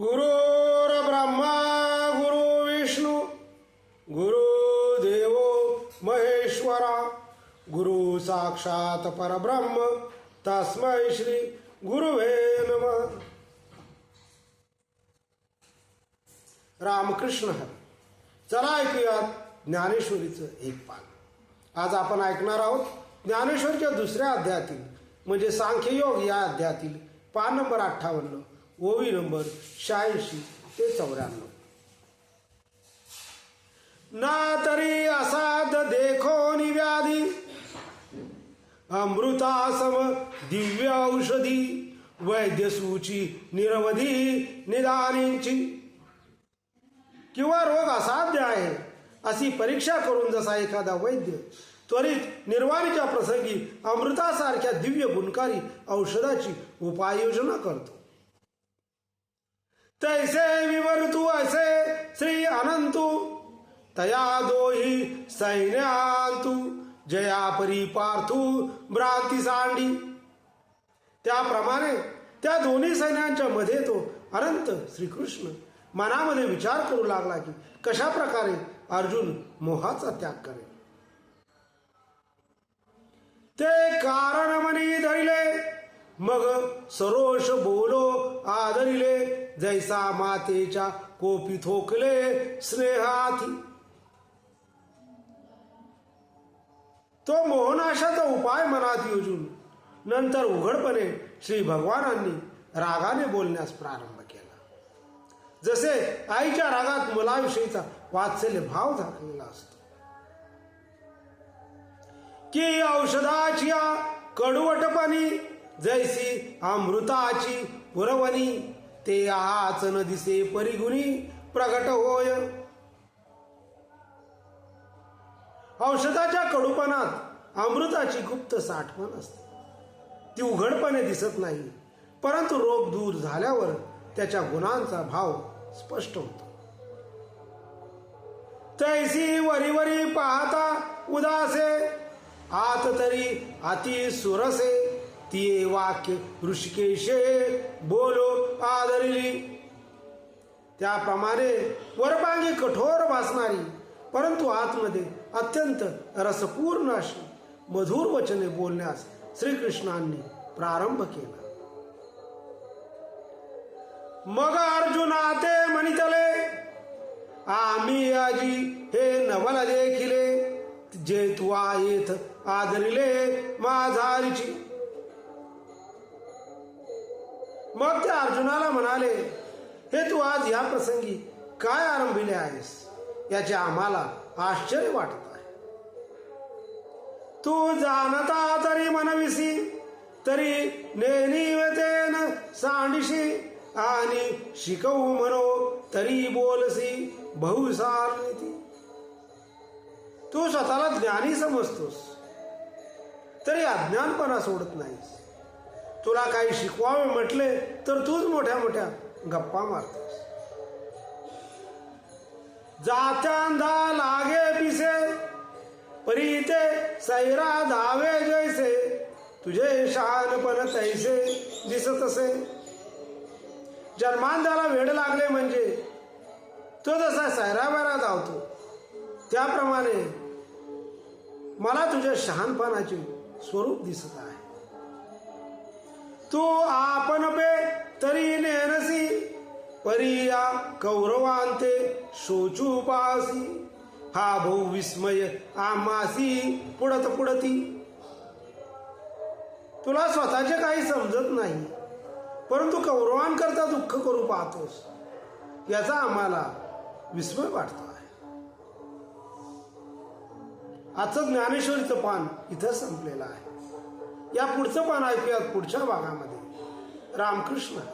गुरुर ब्रह्मा गुरु विष्णू गुरुदेव महेश्वरा गुरु साक्षात परब्रह्म तस्मै श्री गुरुवे नम. रामकृष्ण चला ऐकूयात ज्ञानेश्वरीचं एक पान. आज आपण ऐकणार आहोत ज्ञानेश्वरीच्या दुसऱ्या अध्यायातील म्हणजे सांख्ययोग या अध्यायातील पान नंबर अठ्ठावन्न. ओवी नंबर शहाऐंशी ते चौऱ्याण्णव. ना तरी असाध देखो निव्याधी अमृतासम दिव्य औषधी वैद्यसूची निरवधी निदानींची. किंवा रोग असाध्य आहे अशी परीक्षा करून जसा एखादा वैद्य त्वरित निर्वाणीच्या प्रसंगी अमृतासारख्या दिव्य गुणकारी औषधाची उपाययोजना करतो. तैसे विवरतू असे श्री अनंतु। तया दोही सैन्यांतू जया परी पार्थू भ्रांती सांडी। त्याप्रमाणे त्या दोन्ही सैन्यांच्या मध्ये तो अनंत श्रीकृष्ण मनामध्ये विचार करू लागला की कशा प्रकारे अर्जुन मोहाचा त्याग करेल? ते कारण मनी धरिले मग सरोष बोलो जैसा मातेच्या कोपी थोकले स्नेहात तो मोहनाशाचा उपाय मनात योजून नंतर उघडपणे श्री भगवानांनी रागाने बोलण्यास प्रारंभ केला. जसे आईच्या रागात मुलाविषयीचा वात्सल्य भाव झालेला असतो. की औषधाची कडवटपणी जैसी अमृताची पुरवणी ते आच न दिसे परिगुणी प्रगट होय. औषधाच्या कडूपणात अमृताची गुप्त साठवण असते. ती उघडपणे दिसत नाही परंतु रोग दूर झाल्यावर त्याच्या गुणांचा भाव स्पष्ट होतो. तैसी वरी पाहता उदासे आत तरी अति सुरसे ती वाक्य ऋषिकेशे बोलो आदरिली त्याप्रमाणे वरपांगी कठोर भासणारी परंतु आतमध्ये अत्यंत रसपूर्ण अशी मधुर वचने बोलण्यास श्रीकृष्णांनी प्रारंभ केला. मग अर्जुना ते म्हणितले आम्ही आजी हे नवल देखिले जे तू येथ आदरिले माझारीची मग ते अर्जुनाला म्हणाले हे तू आज या प्रसंगी काय आरंभिले आहेस? याचे आम्हाला आश्चर्य वाटत आहे. तू जाणता तरी मनविसी तरी नेनिवतेन सांडिशी आणि शिकवू म्हणो तरी बोलसी बहुसार तू स्वतःला ज्ञानी समजतोस तरी अज्ञानपणा सोडत नाहीस. तुला काही शिकवावे म्हटले तर तूच मोठ्या मोठ्या गप्पा मारतोस जात्यांदा लागे पिसे परीते सैरा धावे जैसे तुझे शहाणपण तैसे दिसत असे. जन्मांधाला वेड लागले म्हणजे तो जसा सैराबारा धावतो. त्याप्रमाणे मला तुझ्या शहाणपणाचे स्वरूप दिसत आहे. तू आपण पे तरी नेनसी परिया कौरवांते शोचू पासी. हा भाऊ विस्मय आमासी पुढत पुढती. तुला स्वतःचे काही समजत नाही परंतु कौरवांकरता दुःख करू पाहतोस. याचा आम्हाला विस्मय वाटतो आहे. आजचं ज्ञानेश्वरीचं पान इथं संपलेलं आहे. या पुढचं पान ऐकूयात पुढच्या भागामध्ये. रामकृष्ण.